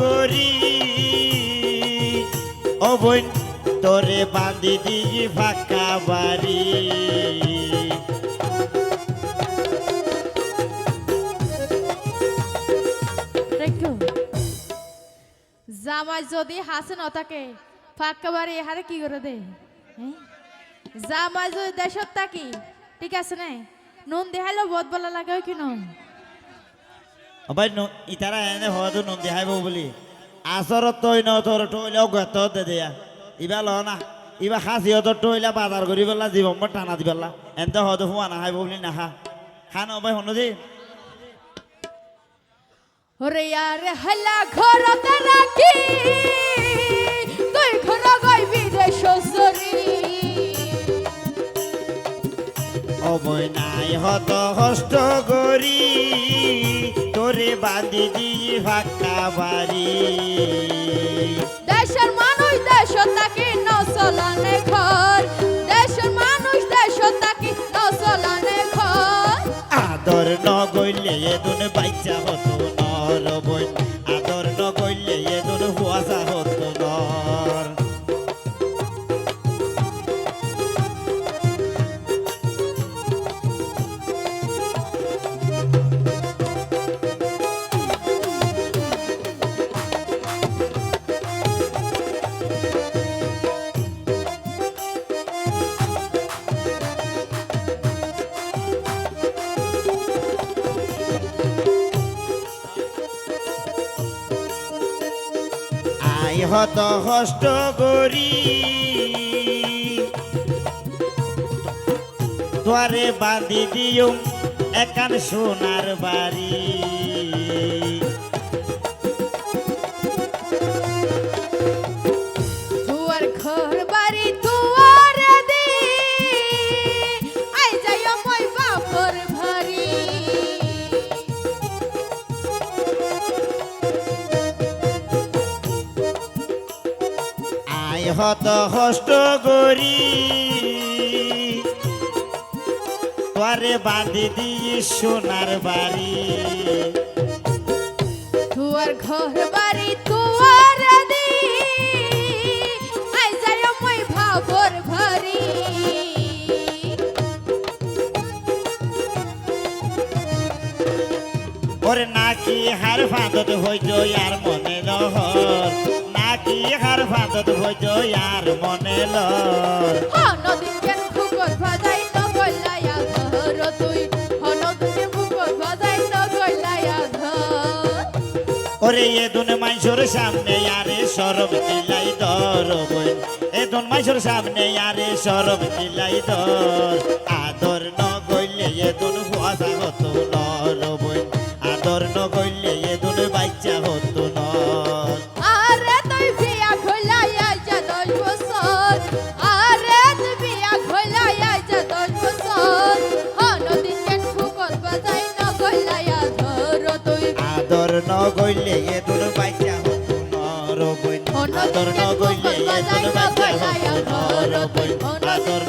করি। ও বোন, তোরে বাঁধি দিই ফাঁকা বাড়ি। জামাই যদি হাসে ন থাকে ফাঁকা বাড়ি হারে কি করে দে? হ্যাঁ? জামাই যদি দেশত থাকি ঠিক আছে না? নুন দেখাইলো বহুত বলা লাগে কি নয় অবাই ইতারা এনে হয়তো নন্দী হাইব বুলি। আচৰত তই ন তোৰ টইলেও গত দে দিয়া। ইবা ল না ইবা খাস ইহঁতৰ টইলা বাজাৰ কৰি পেলা জীৱন টানা দি পেলা। এনতে হয়তো হোৱা নাখাইব বুলি নাখা খান অবাই শুনো দেই। ওরে আরে হলা ঘরতে রাখি তুই ঘর গই বিদেশ সরি অবৈ নাই হত কষ্ট কৰি। তোরে বান্ধি দিয়ে ফাঁকা বাড়ি। দেশের মানুষ দেশ তাকে নসলানে ঘর। দেশের মানুষ দেশ তাকে নসলানে ঘর। আদর নগৈলে এদুন বাইচা হতো নর আই হত হষ্ট করি দ্বারে বাঁধি দিও একান সোনার বাড়ি। হত কষ্ট করি তোয়ারে বাঁধি দিই সোনার বাড়ি। তুয়ার ঘর বাড়ি মই বাপর নাকি হার ফাঁদত হইজ আর মনে লহর। নাকি হার ফাঁদত হইজ আর মনে নদীন কেন ফুকর ভাজাই নগলায়া ঘর তুই? নদীন ফুকর ভাজাই নগলায়া ঘর? ওরে এ দুন মাইসোর সামনে আরে সরব দিলাই দর এ দুন মাইসোর সামনে আরে সরব দিলাই দর। গইলে এ দুন বাচ্চা হতো নর বই আদর ন গইলে এ দুন বাচ্চা হতো নর বই আদর